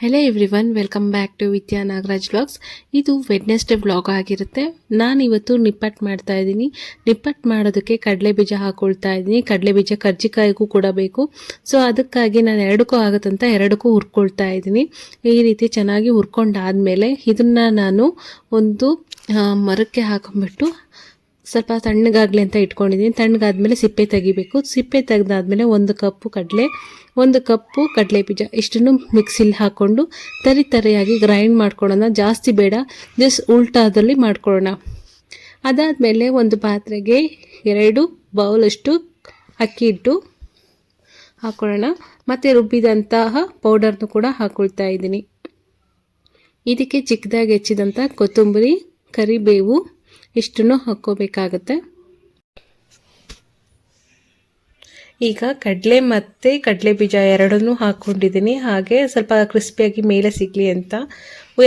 Hello everyone welcome back to Vidya Nagaraj blogs ಇದು Wednesday vlog ಆಗಿರುತ್ತೆ. ನಾನು ಇವತ್ತು ನಿಪ್ಪಟ್ಟು ಮಾಡ್ತಾ ಇದ್ದೀನಿ. ನಿಪ್ಪಟ್ಟು ಮಾಡೋದಕ್ಕೆ ಕಡಲೆ ಬೀಜ ಹಾಕೊಳ್ತಾ ಇದ್ದೀನಿ. ಕಡಲೆ ಬೀಜ ಕರ್ಜಿಕಾಯಿಗೂ ಕೂಡ ಬೇಕು. ಸೊ ಅದಕ್ಕಾಗಿ ನಾನು ಎರಡಕ್ಕೂ ಆಗುತ್ತಂತ ಎರಡಕ್ಕೂ ಹುರ್ಕೊಳ್ತಾ ಇದ್ದೀನಿ. ಈ ರೀತಿ ಚೆನ್ನಾಗಿ ಹುರ್ಕೊಂಡಾದಮೇಲೆ ಇದನ್ನು ನಾನು ಒಂದು ಮರಕ್ಕೆ ಹಾಕೊಂಡ್ಬಿಟ್ಟು ಸ್ವಲ್ಪ ತಣ್ಣಗಾಗಲಿ ಅಂತ ಇಟ್ಕೊಂಡಿದ್ದೀನಿ. ತಣ್ಣಗಾದ್ಮೇಲೆ ಸಿಪ್ಪೆ ತೆಗಿಬೇಕು. ಸಿಪ್ಪೆ ತೆಗೆದಾದ್ಮೇಲೆ ಒಂದು ಕಪ್ಪು ಕಡಲೆ, ಒಂದು ಕಪ್ಪು ಕಡಲೆ ಬೀಜ ಇಷ್ಟನ್ನು ಮಿಕ್ಸಿಲಿ ಹಾಕ್ಕೊಂಡು ತರಿ ತರಿಯಾಗಿ ಗ್ರೈಂಡ್ ಮಾಡ್ಕೊಳ್ಳೋಣ. ಜಾಸ್ತಿ ಬೇಡ, ಜಸ್ಟ್ ಉಲ್ಟಾದಲ್ಲಿ ಮಾಡ್ಕೊಳ್ಳೋಣ. ಅದಾದಮೇಲೆ ಒಂದು ಪಾತ್ರೆಗೆ ಎರಡು ಬೌಲಷ್ಟು ಅಕ್ಕಿ ಹಿಟ್ಟು ಹಾಕ್ಕೊಳ್ಳೋಣ ಮತ್ತು ರುಬ್ಬಿದಂತಹ ಪೌಡರ್ನು ಕೂಡ ಹಾಕೊಳ್ತಾ ಇದ್ದೀನಿ. ಇದಕ್ಕೆ ಚಿಕ್ಕದಾಗಿ ಹೆಚ್ಚಿದಂಥ ಕೊತ್ತಂಬರಿ, ಕರಿಬೇವು ಇಷ್ಟನ್ನು ಹಾಕ್ಕೋಬೇಕಾಗುತ್ತೆ ಈಗ ಕಡಲೆ ಮತ್ತು ಕಡಲೆ ಬೀಜ ಎರಡನ್ನೂ ಹಾಕ್ಕೊಂಡಿದ್ದೀನಿ ಹಾಗೆ ಸ್ವಲ್ಪ ಕ್ರಿಸ್ಪಿಯಾಗಿ ಮೇಲೆ ಸಿಗಲಿ ಅಂತ.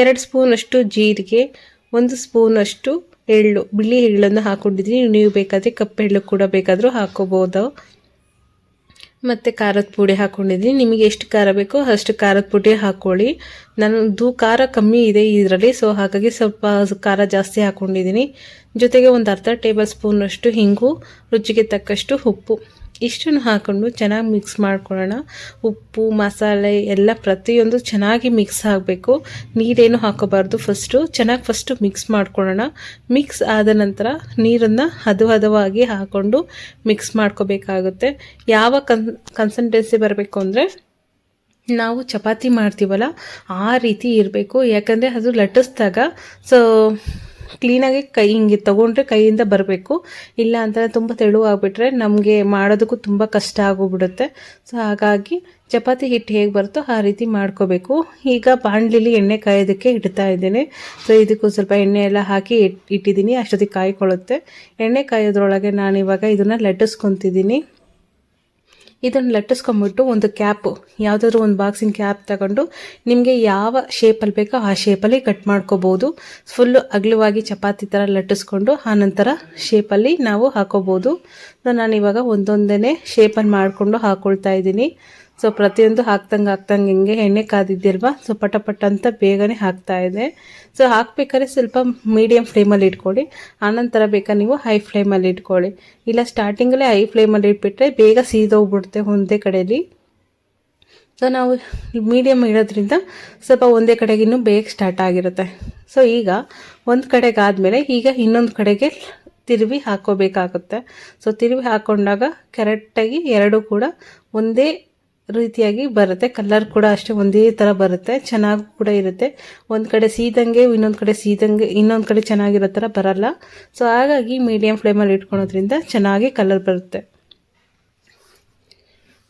ಎರಡು ಸ್ಪೂನಷ್ಟು ಜೀರಿಗೆ, ಒಂದು ಸ್ಪೂನಷ್ಟು ಎಳ್ಳು, ಬಿಳಿ ಎಳ್ಳನ್ನು ಹಾಕ್ಕೊಂಡಿದ್ದೀನಿ ನೀವು ಬೇಕಾದರೆ ಕಪ್ಪು ಎಳ್ಳು ಕೂಡ ಬೇಕಾದರೂ ಹಾಕ್ಕೋಬೋದು ಮತ್ತು ಖಾರದ ಪುಡಿ ಹಾಕ್ಕೊಂಡಿದ್ದೀನಿ ನಿಮಗೆ ಎಷ್ಟು ಖಾರ ಬೇಕೋ ಅಷ್ಟು ಖಾರದ ಪುಡಿ ಹಾಕ್ಕೊಳ್ಳಿ ನನ್ನದು ಖಾರ ಕಮ್ಮಿ ಇದೆ ಇದರಲ್ಲಿ ಸೊ ಹಾಗಾಗಿ ಸ್ವಲ್ಪ ಖಾರ ಜಾಸ್ತಿ ಹಾಕ್ಕೊಂಡಿದ್ದೀನಿ ಜೊತೆಗೆ ಒಂದು ಅರ್ಧ ಟೇಬಲ್ ಸ್ಪೂನಷ್ಟು ಹಿಂಗು, ರುಚಿಗೆ ತಕ್ಕಷ್ಟು ಉಪ್ಪು. ಇಷ್ಟನ್ನು ಹಾಕ್ಕೊಂಡು ಚೆನ್ನಾಗಿ ಮಿಕ್ಸ್ ಮಾಡ್ಕೊಳ್ಳೋಣ. ಉಪ್ಪು, ಮಸಾಲೆ ಎಲ್ಲ ಪ್ರತಿಯೊಂದು ಚೆನ್ನಾಗಿ ಮಿಕ್ಸ್ ಆಗಬೇಕು. ನೀರೇನು ಹಾಕೋಬಾರ್ದು ಫಸ್ಟು ಚೆನ್ನಾಗಿ ಫಸ್ಟು ಮಿಕ್ಸ್ ಮಾಡ್ಕೊಳ್ಳೋಣ. ಮಿಕ್ಸ್ ಆದ ನಂತರ ನೀರನ್ನು ಹದ ಹದವಾಗಿ ಹಾಕ್ಕೊಂಡು ಮಿಕ್ಸ್ ಮಾಡ್ಕೋಬೇಕಾಗುತ್ತೆ. ಯಾವ ಕನ್ ಕನ್ಸಂಟೆನ್ಸಿ ಬರಬೇಕು ಅಂದರೆ ನಾವು ಚಪಾತಿ ಮಾಡ್ತೀವಲ್ಲ, ಆ ರೀತಿ ಇರಬೇಕು. ಯಾಕಂದರೆ ಅದು ಲಟ್ಟಿಸ್ದಾಗ ಸೊ ಕ್ಲೀನಾಗಿ ಕೈ ಹಿಂಗೆ ತೊಗೊಂಡ್ರೆ ಕೈಯಿಂದ ಬರಬೇಕು. ಇಲ್ಲ ಅಂತಂದರೆ ತುಂಬ ತೆಳುವಾಗ್ಬಿಟ್ರೆ ನಮಗೆ ಮಾಡೋದಕ್ಕೂ ತುಂಬ ಕಷ್ಟ ಆಗೋಗ್ಬಿಡುತ್ತೆ. ಸೊ ಹಾಗಾಗಿ ಚಪಾತಿ ಹಿಟ್ಟು ಹೇಗೆ ಬರುತ್ತೋ ಆ ರೀತಿ ಮಾಡ್ಕೋಬೇಕು. ಈಗ ಬಾಣಲಿಲಿ ಎಣ್ಣೆ ಕಾಯೋದಕ್ಕೆ ಇಡ್ತಾ ಇದ್ದೀನಿ. ಸೊ ಇದಕ್ಕೂ ಸ್ವಲ್ಪ ಎಣ್ಣೆ ಎಲ್ಲ ಹಾಕಿ ಇಟ್, ಇಟ್ಟಿದ್ದೀನಿ, ಅಷ್ಟೊತ್ತಿಗೆ ಕಾಯ್ಕೊಳ್ಳುತ್ತೆ. ಎಣ್ಣೆ ಕಾಯೋದ್ರೊಳಗೆ ನಾನು ಇವಾಗ ಇದನ್ನು ಲಟ್ಟಿಸ್ಕೊತಿದ್ದೀನಿ ಇದನ್ನು ಲಟ್ಟಿಸ್ಕೊಂಬಿಟ್ಟು ಒಂದು ಕ್ಯಾಪು ಯಾವುದಾದ್ರೂ ಒಂದು ಬಾಕ್ಸಿನ ಕ್ಯಾಪ್ ತಗೊಂಡು ನಿಮಗೆ ಯಾವ ಶೇಪಲ್ಲಿ ಬೇಕೋ ಆ ಶೇಪಲ್ಲಿ ಕಟ್ ಮಾಡ್ಕೋಬೋದು. ಫುಲ್ಲು ಅಗಲವಾಗಿ ಚಪಾತಿ ಥರ ಲಟ್ಟಿಸ್ಕೊಂಡು ಆನಂತರ ಶೇಪಲ್ಲಿ ನಾವು ಹಾಕೋಬೋದು. ಇವಾಗ ಒಂದೊಂದೇ ಶೇಪಲ್ಲಿ ಮಾಡಿಕೊಂಡು ಹಾಕ್ಕೊಳ್ತಾ ಇದ್ದೀನಿ. ಸೊ ಪ್ರತಿಯೊಂದು ಹಾಕ್ದಂಗೆ ಹಾಕ್ದಂಗೆ ಹಿಂಗೆ ಎಣ್ಣೆ ಕಾದಿದ್ದಿಲ್ವಾ? ಸೊ ಪಟ ಪಟ ಅಂತ ಬೇಗನೆ ಹಾಕ್ತಾ ಇದೆ. ಸೊ ಹಾಕ್ಬೇಕಾದ್ರೆ ಸ್ವಲ್ಪ ಮೀಡಿಯಮ್ ಫ್ಲೇಮಲ್ಲಿ ಇಟ್ಕೊಳ್ಳಿ. ಆನಂತರ ಬೇಕಾ ನೀವು ಹೈ ಫ್ಲೇಮಲ್ಲಿ ಇಟ್ಕೊಳ್ಳಿ. ಇಲ್ಲ ಸ್ಟಾರ್ಟಿಂಗಲ್ಲೇ ಹೈ ಫ್ಲೇಮಲ್ಲಿ ಇಟ್ಬಿಟ್ರೆ ಬೇಗ ಸೀದೋಗ್ಬಿಡುತ್ತೆ ಒಂದೇ ಕಡೆಯಲ್ಲಿ ಸೊ ನಾವು ಮೀಡಿಯಮ್ ಇಡೋದ್ರಿಂದ ಸ್ವಲ್ಪ ಒಂದೇ ಕಡೆಗೆ ಬೇಗ ಸ್ಟಾರ್ಟ್ ಆಗಿರುತ್ತೆ. ಸೊ ಈಗ ಒಂದು ಕಡೆಗೆ ಆದಮೇಲೆ ಈಗ ಇನ್ನೊಂದು ಕಡೆಗೆ ತಿರುವಿ ಹಾಕೋಬೇಕಾಗುತ್ತೆ ಸೊ ತಿರುವಿ ಹಾಕೊಂಡಾಗ ಕರೆಕ್ಟಾಗಿ ಎರಡು ಕೂಡ ಒಂದೇ ರೀತಿಯಾಗಿ ಬರುತ್ತೆ. ಕಲರ್ ಕೂಡ ಅಷ್ಟೇ ಒಂದೇ ಥರ ಬರುತ್ತೆ. ಚೆನ್ನಾಗಿ ಕೂಡ ಇರುತ್ತೆ. ಒಂದು ಕಡೆ ಸೀದಂಗೆ, ಇನ್ನೊಂದು ಕಡೆ ಸೀದಂಗೆ, ಇನ್ನೊಂದು ಕಡೆ ಚೆನ್ನಾಗಿರೋ ಥರ ಬರಲ್ಲ. ಸೊ ಹಾಗಾಗಿ ಮೀಡಿಯಮ್ ಫ್ಲೇಮಲ್ಲಿ ಇಟ್ಕೊಳೋದ್ರಿಂದ ಚೆನ್ನಾಗಿ ಕಲರ್ ಬರುತ್ತೆ.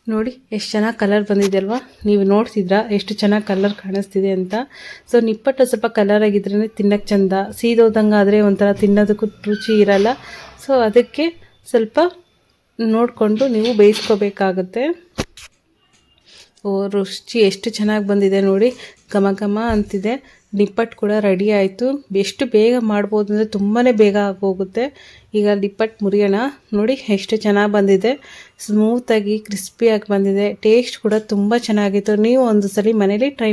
ನೋಡಿ, ಎಷ್ಟು ಚೆನ್ನಾಗಿ ಕಲರ್ ಬಂದಿದೆ ಅಲ್ವಾ? ನೀವು ನೋಡ್ತಿದ್ರಾ ಎಷ್ಟು ಚೆನ್ನಾಗಿ ಕಲರ್ ಕಾಣಿಸ್ತಿದೆ ಅಂತ? ಸೊ ನಿಪ್ಪಟ್ಟು ಸ್ವಲ್ಪ ಕಲರ್ ಆಗಿದ್ರೇ ತಿನ್ನಕ್ಕೆ ಚಂದ. ಸೀದೋದಂಗೆ ಆದರೆ ಒಂಥರ ತಿನ್ನೋದಕ್ಕೂ ರುಚಿ ಇರಲ್ಲ. ಸೊ ಅದಕ್ಕೆ ಸ್ವಲ್ಪ ನೋಡಿಕೊಂಡು ನೀವು ಬೇಯಿಸ್ಕೋಬೇಕಾಗುತ್ತೆ. ಓ, ರುಚಿ ಎಷ್ಟು ಚೆನ್ನಾಗಿ ಬಂದಿದೆ ನೋಡಿ. ಘಮ ಘಮ ಅಂತಿದೆ. ನಿಪ್ಪಟ್ಟು ಕೂಡ ರೆಡಿ ಆಯಿತು. ಎಷ್ಟು ಬೇಗ ಮಾಡ್ಬೋದು ಅಂದರೆ ತುಂಬಾ ಬೇಗ ಆಗೋಗುತ್ತೆ. ಈಗ ನಿಪ್ಪಟ್ಟು ಮುರಿಯೋಣ. ನೋಡಿ ಎಷ್ಟು ಚೆನ್ನಾಗಿ ಬಂದಿದೆ. ಸ್ಮೂತಾಗಿ ಕ್ರಿಸ್ಪಿಯಾಗಿ ಬಂದಿದೆ. ಟೇಸ್ಟ್ ಕೂಡ ತುಂಬ ಚೆನ್ನಾಗಿತ್ತು. ನೀವು ಒಂದು ಸಲ ಮನೇಲಿ ಟ್ರೈ